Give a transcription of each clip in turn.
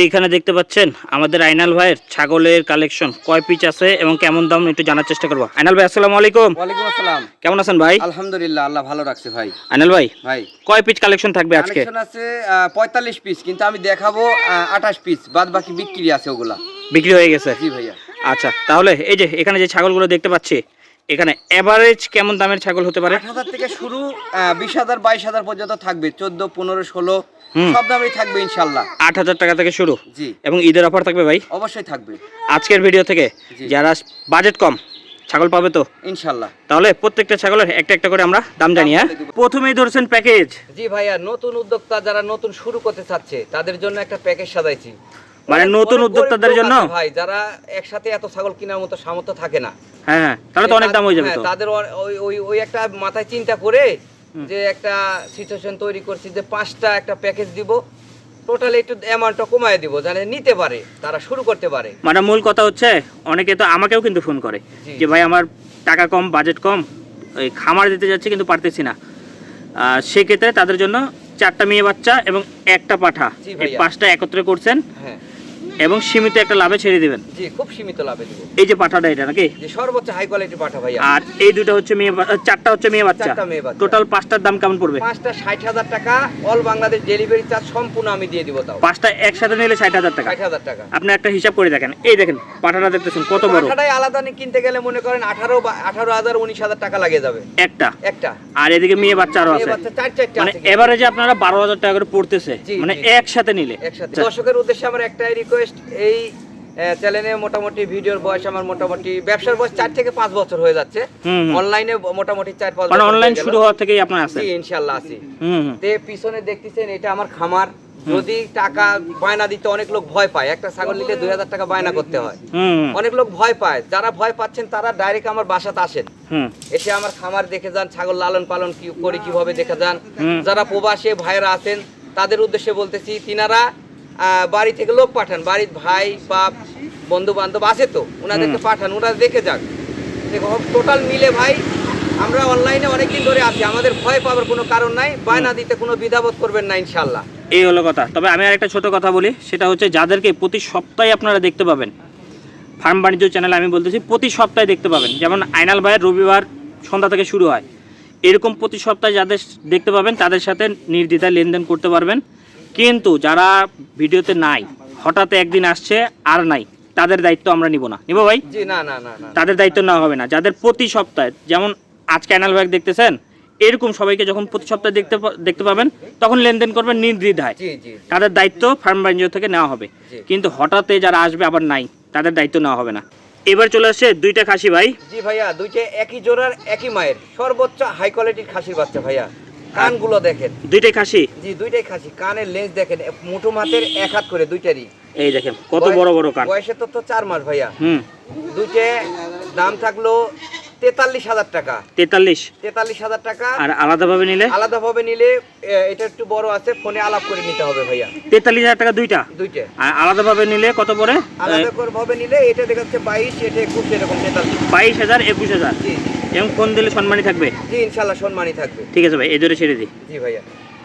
এইখানে দেখতে পাচ্ছেন আমাদের আইনাল ভাইয়ের ছাগলের কালেকশন কয় পিচ আছে এবং কেমন দাম একটু জানার চেষ্টা করব। আইনাল ভাই আসসালামু আলাইকুম। ওয়ালাইকুম আসসালাম। কেমন আছেন ভাই? আলহামদুলিল্লাহ আল্লাহ ভালো রাখছে ভাই। আইনাল ভাই ভাই। কয় পিচ কালেকশন থাকবে আজকে? কালেকশন আছে পঁয়তাল্লিশ পিস কিন্তু আমি দেখাবো আঠাশ পিস বাদ বাকি বিক্রি আছে ওগুলা। বিক্রি হয়ে গেছে? জি ভাইয়া। আচ্ছা তাহলে এই যে এখানে যে ছাগলগুলো দেখতে পাচ্ছি এখানে এভারেজ কেমন দামের ছাগল হতে পারে? আট হাজার থেকে শুরু বিশ হাজার বাইশ হাজার পর্যন্ত থাকবে। চোদ্দ পনেরো ষোলো। সব দামেই থাকবে ইনশাল্লাহ আট হাজার টাকা থেকে শুরু। জি। এবং ঈদের অফার থাকবে ভাই? অবশ্যই থাকবে। আজকের ভিডিও থেকে যারা বাজেট কম ছাগল পাবে তো? ইনশাল্লাহ তাহলে প্রত্যেকটা ছাগলের একটা একটা করে আমরা দাম জানি হ্যাঁ? প্রথমেই ধরছেন প্যাকেজ। জি ভাইয়া নতুন উদ্যোক্তা যারা নতুন শুরু করতে চাচ্ছে তাদের জন্য একটা প্যাকেজ সাজাইছি। মানে নতুন উদ্যোক্তাদের জন্য? ভাই যারা একসাথে এত ছাগল কেনার মতো সামর্থ্য থাকে না। হ্যাঁ হ্যাঁ তাহলে তো অনেক দাম হয়ে যাবে হ্যাঁ, তাদের ওই ওই একটা মাথায় চিন্তা করে যে একটা সিচুয়েশন তৈরি করছি যে পাঁচটা একটা প্যাকেজ দিব টোটালি একটু অ্যামাউন্টটা কমায় দিব যাতে নিতে পারে তারা শুরু করতে পারে। মানে মূল কথা হচ্ছে অনেকে তো আমাকেও কিন্তু ফোন করে যে ভাই আমার টাকা কম বাজেট কম ওই খামার দিতে যাচ্ছি কিন্তু পারতেছি না। সেক্ষেত্রে তাদের জন্য চারটা মেয়ে বাচ্চা এবং একটা পাঠা। পাঁচটা একত্রে করছেন। হ্যাঁ। এবং সীমিত একটা লাভে ছেড়ে দিবেন। জি খুব সীমিত লাভে দিব। এই যে পাঠাটা এটা নাকি? যে সর্বোচ্চ হাই কোয়ালিটি পাঠা ভাইয়া। আর এই দুটো হচ্ছে মেয়ে চারটা হচ্ছে মেয়ে বাচ্চা। চারটা মেয়ে বাচ্চা। টোটাল পাঁচটার দাম কেমন পড়বে? পাঁচটা ষাট হাজার টাকা অল বাংলাদেশ ডেলিভারি চার্জ সম্পূর্ণ আমি দিয়ে দিব তাও। পাঁচটা একসাথে নিলে ষাট হাজার টাকা। ষাট হাজার টাকা। আপনি একটা হিসাব করে দেখেন। এই দেখেন পাঠাটা দেখতেছেন কত বড়। পাঠাটাই আলাদা নিয়ে কিনতে গেলে মনে করেন আঠারো বা আঠারো হাজার উনিশ হাজার টাকা লাগে যাবে। একটা। একটা। আর এদিকে মেয়ে বাচ্চা আরও আছে। বাচ্চা চার চারটা মানে এবারে যে আপনারা বারো হাজার টাকা করে পড়তেছে। মানে একসাথে নিলে। একসাথে। আচ্ছা। দর্শকের উদ্দেশ্যে আমার একটাই রিকোয়েস্ট এই চ্যানেলে মোটামুটি ভিডিওর বয়স আমার মোটামুটি ব্যবসার বয়স চার থেকে পাঁচ বছর হয়ে যাচ্ছে। অনলাইনে মোটামুটি চার পাঁচ মানে বছর অনলাইন শুরু হওয়া থেকেই আপনার আছে। জি ইনশাল্লাহ আছি। তে পিছনে দেখতেছেন এটা আমার খামার। যদি টাকা বায়না দিতে অনেক লোক ভয় পায় একটা ছাগল নিলে দুই হাজার টাকা বায়না করতে হয়। অনেক লোক ভয় পায় যারা ভয় পাচ্ছেন তারা ডাইরেক্ট আমার বাসাতে আসেন। এসে আমার খামার দেখে যান ছাগল লালন পালন কি করি কীভাবে দেখে যান। যারা প্রবাসে ভাইরা আছেন তাদের উদ্দেশ্যে বলতেছি তিনারা বাড়ি থেকে লোক পাঠান। বাড়ির ভাই বাপ বন্ধু বান্ধব আছে তো ওনাদেরকে পাঠান ওরা দেখে যাক। টোটাল মিলে ভাই আমরা অনলাইনে অনেকদিন ধরে আছি আমাদের ভয় পাওয়ার কোনো কারণ নাই বায়না দিতে কোনো বিধাবোধ করবেন না ইনশাল্লাহ এই হলো কথা। তবে আমি আরেকটা ছোট কথা বলি সেটা হচ্ছে যাদেরকে প্রতি সপ্তাহে আপনারা দেখতে পাবেন ফার্ম বাণিজ্য চ্যানেলে আমি বলতেছি প্রতি সপ্তাহে দেখতে পাবেন। যেমন আইনাল ভাইয়ের রবিবার সন্ধ্যা থেকে শুরু হয় এরকম প্রতি সপ্তাহে যাদের দেখতে পাবেন তাদের সাথে নির্দ্বিধায় লেনদেন করতে পারবেন। কিন্তু যারা ভিডিওতে নাই হঠাৎ একদিন আসছে আর নাই তাদের দায়িত্ব আমরা নিব না। নিব ভাই? জি না না না না। তাদের দায়িত্ব নেওয়া হবে না। যাদের প্রতি সপ্তাহে যেমন আজকে অ্যানাল ব্যাগ দেখতেছেন এরকম সবাইকে যখন প্রতি সপ্তাহে দেখতে দেখতে পাবেন তখন লেনদেন করবেন নির্দ্বিধায়। তাদের দায়িত্ব ফার্ম বাণিজ্য থেকে নেওয়া হবে। কিন্তু হঠাৎ যারা আসবে আবার নাই তাদের দায়িত্ব নেওয়া হবে না। এবার চলে আসছে দুইটা খাসি ভাই। জি ভাইয়া দুইটা একই জোড়ার একই মায়ের। সর্বোচ্চ হাই কোয়ালিটির খাসির বাচ্চা ভাইয়া। কানগুলো দেখেন। দুইটাই খাসি? জি দুইটাই খাসি। কানের লেন্স দেখেন মুঠো মাতের এক হাত করে দুইটারই। এই দেখেন কত বড় বড় কান। বয়সে তো তো চার মাস ভাইয়া। হুম। দুইটা দাম থাকল তেতাল্লিশ হাজার টাকা। তেতাল্লিশ? তেতাল্লিশ হাজার টাকা। আর আলাদাভাবে নিলে? নিলে এটা একটু বড় আছে ফোনে আলাপ করে নিতে হবে ভাইয়া। তেতাল্লিশ হাজার টাকা দুইটা? দুইটা। আর আলাদাভাবে নিলে কত পড়ে? নিলে এটা দেখাচ্ছে বাইশ এটা একুশ এরকম তেতাল্লিশ। বাইশ হাজার একুশ হাজার? জি এবং ফোন দিলে সম্মানই থাকবে? জি ইনশাল্লাহ সম্মানই থাকবে। ঠিক আছে ভাই এই জোরে ছেড়ে দিই। জি ভাইয়া।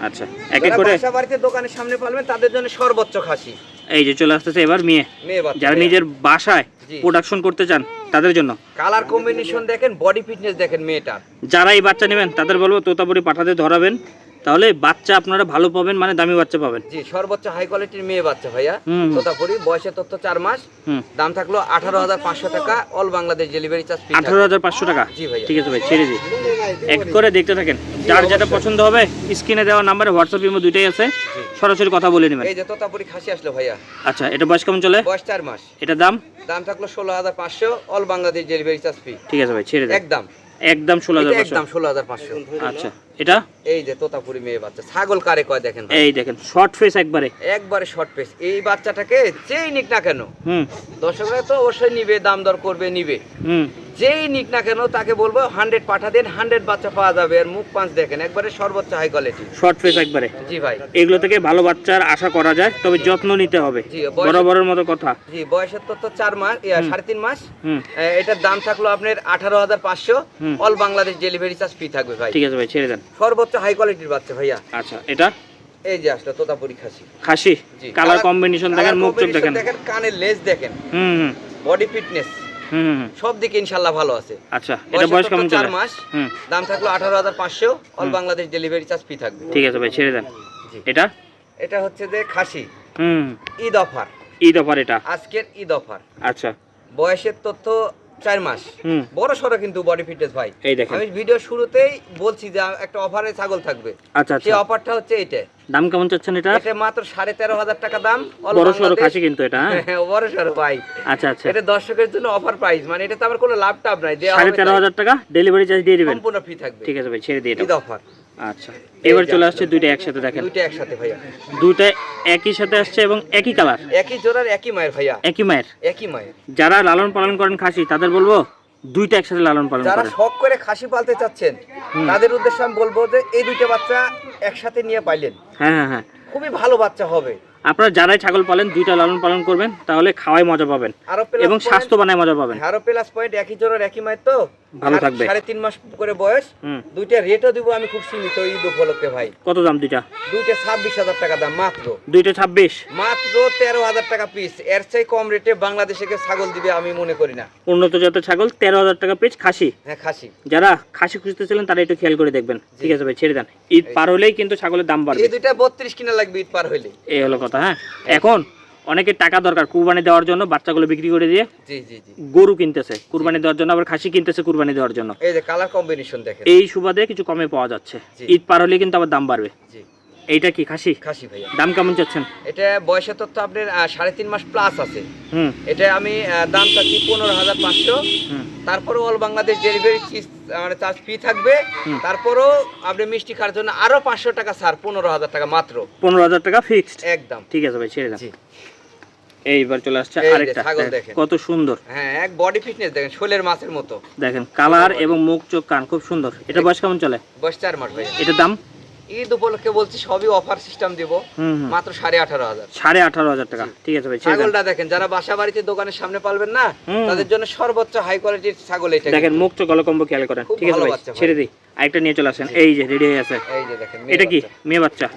আচ্ছা এক এক করে বাসা বাড়িতে দোকানের সামনে পালবেন তাদের জন্য সর্বোচ্চ খাসি। এই যে চলে আসতেছে এবার মেয়ে। যারা নিজের বাসায়। প্রোডাকশন করতে চান তাদের জন্য। কালার কম্বিনেশন দেখেন বডি ফিটনেস দেখেন মেয়েটার। যারা এই বাচ্চা নেবেন তাদের বলব তোতাপুরি পাঠাতে ধরাবেন। তাহলে বাচ্চা আপনারা ভালো পাবেন মানে দামি বাচ্চা পাবেন। জি সর্বোচ্চ হাই কোয়ালিটির মেয়ে বাচ্চা ভাইয়া। তোতাপুরি বয়সে তথ্য চার মাস। দাম থাকল আঠারো হাজার পাঁচশো টাকা অল বাংলাদেশ ডেলিভারি চার্জ আঠারো হাজার পাঁচশো টাকা? জি ভাইয়া। ঠিক আছে ভাই ছেড়ে দিই। এক করে দেখতে থাকেন। যার যেটা পছন্দ হবে স্ক্রিনে দেওয়া নাম্বারে হোয়াটসঅ্যাপ ইমো দুইটাই আছে। সরাসরি কথা বলে নেবেন। এই যে তোতাপুরি খাসি আসলো ভাইয়া। আচ্ছা এটা বয়স কেমন চলে? বয়স চার মাস। এটা দাম? দাম থাকল ষোলো হাজার পাঁচশো all Bangladesh delivery charge fee ঠিক আছে ভাই ছেড়ে দেন। একদম। একদম ষোলো হাজার একদম ষোলো হাজার পাঁচশো। আচ্ছা। এটা? এই যে তোতাপুরি মেয়ে বাচ্চা। ছাগল কারে কয় দেখেন এই দেখেন শর্ট ফেস একবারে। একবারে শর্ট পেস এই বাচ্চাটাকে যেই নিক না কেন হুম। দর্শকরা তো অবশ্যই নিবে দাম দর করবে নিবে। হুম। যেই নিক না কেন তাকে বলব হান্ড্রেড পাঠা দেন হান্ড্রেড বাচ্চা পাওয়া যাবে। আর মুখ পাঁচ দেখেন একবারে সর্বোচ্চ হাই কোয়ালিটি শর্ট ফেস একবারে। জি ভাই। এগুলো থেকে ভালো বাচ্চার আশা করা যায় তবে যত্ন নিতে হবে। বড় মতো কথা। জি বয়সের তো তো চার মাস সাড়ে তিন মাস। এটার দাম থাকল আপনার আঠারো হাজার পাঁচশো। All Bangladesh delivery charge free থাকবে ভাই। ঠিক আছে ভাই ছেড়ে দেন। সর্বোচ্চ হাই কোয়ালিটির বাচ্চা ভাইয়া। আচ্ছা এটা? এই যে আসলো তোতাপুরি খাসি। খাসি? কালার কম্বিনেশন দেখেন মুখ চোখ দেখেন। দেখেন কানের লেজ দেখেন। হুম হুম। বডি ফিটনেস হুম সব দিকে ইনশাল্লাহ ভালো আছে। আচ্ছা এটা বয়স কেমন চার চলে মাস। দাম থাকল আঠারো হাজার পাঁচশো। All Bangladesh delivery charge free থাকবে। ঠিক আছে ভাই ছেড়ে দেন। এটা? এটা হচ্ছে যে খাসি। হুম। ঈদ অফার। ঈদ অফার এটা? আজকের ঈদ অফার। আচ্ছা। বয়সের তথ্য চার মাস। বড় সড়ো কিন্তু বডি ফিটনেস ভাই। আমি ভিডিও শুরুতেই বলছি যে একটা অফারে ছাগল থাকবে। আচ্ছা সেই আচ্ছা। অফারটা হচ্ছে এইটা দাম কেমন চাচ্ছেন এটা? এটা মাত্র সাড়ে তেরো হাজার টাকা দাম। বড় সড়ো খাসি কিন্তু এটা হ্যাঁ? হ্যাঁ, বড় সড়ো ভাই। আচ্ছা আচ্ছা। এটা দর্শকের জন্য অফার প্রাইস মানে এটা তো আমার কোনো লাভ টাভ নাই। সাড়ে তেরো হাজার টাকা ডেলিভারি চার্জ দিয়ে দিবেন। সম্পূর্ণ ফ্রি থাকবে। ঠিক আছে ভাই ছেড়ে দিয়ে অফার আচ্ছা। এবার চলে আসছে দুইটা একসাথে দেখেন। দুইটা একসাথে ভাইয়া। দুইটা একই সাথে আসছে এবং একই কালার। একই জোড়ার একই মায়ের ভাইয়া। একই মায়ের। একই মায়ের। যারা লালন পালন করেন খাসি তাদের বলব দুইটা একসাথে লালন পালন যারা শখ করে খাসি পালতে চাচ্ছেন তাদের উদ্দেশ্যে আমি বলব যে এই দুইটা বাচ্চা একসাথে নিয়ে পাইলেন। হ্যাঁ হ্যাঁ হ্যাঁ। খুবই ভালো বাচ্চা হবে। আপনারা যারাই ছাগল পালেন দুইটা লালন পালন করবেন তাহলে খাওয়াই মজা পাবেন। আরও এবং স্বাস্থ্য বানায় মজা পাবেন। আরও প্লাস পয়েন্ট একই জোড়ার একই মায়ের তো? ভালো থাকবে। সাড়ে তিন মাস করে বয়স। দুইটা রেটও দিব আমি খুব সীমিত ঈদ উপলক্ষে ভাই। কত দাম দুইটা? দুইটা ছাব্বিশ হাজার টাকা দাম মাত্র। দুইটা ছাব্বিশ? মাত্র তেরো হাজার টাকা পিস এর চেয়ে কম রেটে বাংলাদেশে ছাগল দিবে আমি মনে করি না। উন্নত জাতের ছাগল তেরো হাজার টাকা পিস খাসি। হ্যাঁ খাসি। যারা খাসি খুঁজতেছিলেন তারা একটু খেয়াল করে দেখবেন। ঠিক আছে ভাই ছেড়ে দেন। ঈদ পার হলেই কিন্তু ছাগলের দাম বাড়বে। এই দুইটা বত্রিশ কিনা লাগবে ঈদ পার হইলে। এই হলো কথা। হ্যাঁ? এখন অনেকে টাকা দরকার কুরবানি দেওয়ার জন্য বাচ্চাগুলো বিক্রি করে দিয়ে গরু কিনতেছে কুরবানি দেওয়ার জন্য আবার খাসি কিনতেছে কুরবানি দেওয়ার জন্য। এই যে কালার কম্বিনেশন দেখেন। এই সুবাদে কিছু কমে পাওয়া যাচ্ছে। ঈদ পার হলে কিন্তু আবার দাম বাড়বে। এইটা কি খাসি? খাসি ভাইয়া। দাম কেমন চাচ্ছেন? এটা বয়সের তথ্য আপনার সাড়ে তিন মাস প্লাস আছে। হুম। এটা আমি দাম চাচ্ছি পনেরো হাজার পাঁচশো। হুম। তারপরে অল বাংলাদেশ ডেলিভারি মানে চার্জ ফ্রি থাকবে। তারপরেও আপনি মিষ্টি খাওয়ার জন্য আরও পাঁচশো টাকা ছাড় পনেরো হাজার টাকা মাত্র। পনেরো হাজার টাকা ফিক্সড একদম। ঠিক আছে ভাই ছেড়ে জি। এইবার চলে আসছে আরেকটা। কত সুন্দর। হ্যাঁ এক বডি ফিটনেস দেখেন শোলের মাছের মতো। দেখেন কালার এবং মুখ চোখ কান খুব সুন্দর। এটা বয়স কেমন চলে? বয়স চার মাস ভাই এটার দাম? ঈদ উপলক্ষে বলছি সবই অফার সিস্টেম দিব। মাত্র সাড়ে আঠারো হাজার। সাড়ে আঠারো হাজার টাকা। ঠিক আছে ভাই ছেড়ে ছাগলটা দেখেন যারা বাসা বাড়িতে দোকানের সামনে পালবেন না তাদের জন্য সর্বোচ্চ হাই কোয়ালিটির ছাগল এটা দেখেন মুখ চোখ গলকম্ব খেয়াল করেন। ঠিক আছে ভাই ছেড়ে দিই। আরেকটা নিয়ে চলে আসেন। এই যে রেডি হয়ে আছে। এই যে দেখেন এটা কি? মেয়ে বাচ্চা?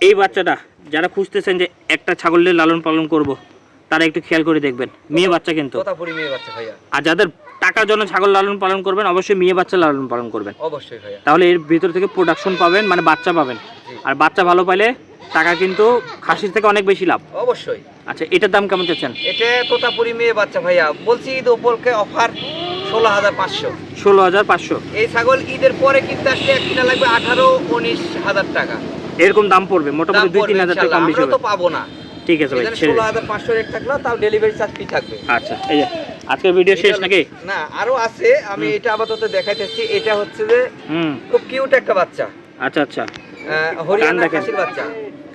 এই বাচ্চাটা যারা খুঁজতেছেন যে একটা ছাগলের লালন পালন করব তারা একটু খেয়াল করে দেখবেন। মেয়ে বাচ্চা কিন্তু। তোতাপুরি মেয়ে বাচ্চা আর যাদের টাকার জন্য ছাগল লালন পালন করবেন অবশ্যই মেয়ে বাচ্চা লালন পালন করবেন। অবশ্যই ভাইয়া। তাহলে এর ভিতর থেকে প্রোডাকশন পাবেন মানে বাচ্চা পাবেন। আর বাচ্চা ভালো পাইলে টাকা কিন্তু খাসির থেকে অনেক বেশি লাভ। অবশ্যই। আচ্ছা এটার দাম কেমন চাচ্ছেন? এটা তোতাপুরি মেয়ে বাচ্চা ভাইয়া বলছি ঈদ উপলক্ষে অফার ষোলো হাজার পাঁচশো। ষোলো হাজার পাঁচশো। এই ছাগল ঈদের পরে কিনতে আসলে এক কিনা লাগবে আঠারো উনিশ হাজার টাকা। এরকম দাম পড়বে মোটামুটি দুই তিন হাজার টাকা কম বেশি তো পাবো না। ঠিক আছে ভাই ষোলো হাজার পাঁচশো রেট থাকল তাও ডেলিভারি চার্জ ফ্রি থাকবে। আচ্ছা এই যে আজকের ভিডিও শেষ নাকি? না আরও আছে আমি এটা আপাতত দেখাইতেছি। এটা হচ্ছে যে হুম। খুব কিউট একটা বাচ্চা। আচ্ছা আচ্ছা। হরিয়ানা। খাসির বাচ্চা।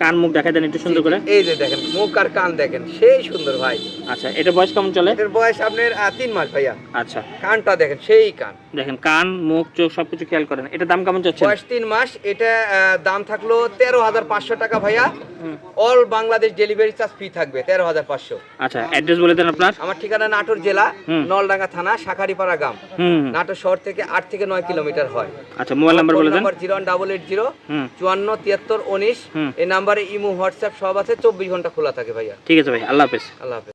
কান মুখ দেখা দেন একটু সুন্দর করে। এই যে দেখেন মুখ আর কান দেখেন সেই সুন্দর ভাই। আচ্ছা এটা বয়স কেমন চলে? এটার বয়স আপনার আহ, তিন মাস ভাইয়া। আচ্ছা। কানটা দেখেন সেই কান। দেখেন কান মুখ চোখ সবকিছু খেয়াল করেন। এটা দাম কেমন চাচ্ছেন বয়স তিন মাস এটা আহ, দাম থাকল তেরো হাজার পাঁচশো টাকা ভাইয়া। হুম। All Bangladesh delivery charge free থাকবে তেরো হাজার পাঁচশো। আচ্ছা অ্যাড্রেস বলে দেন আপনার। আমার ঠিকানা নাটোর জেলা হুম। নলডাঙ্গা থানা শাখারিপাড়া গ্রাম। হুম। হুম। নাটোর শহর থেকে আট থেকে নয় কিলোমিটার হয়। আচ্ছা মোবাইল নাম্বার বলে দেন। Zero one double eight zero হুম। চুয়ান্ন তিয়াত্তর উনিশ। হুম। এই নাম্বারে ইমো হোয়াটসঅ্যাপ সব আছে চব্বিশ ঘণ্টা খোলা থাকে ভাইয়া। ঠিক আছে ভাই আল্লাহ হাফেজ। আল্লাহ হাফেজ।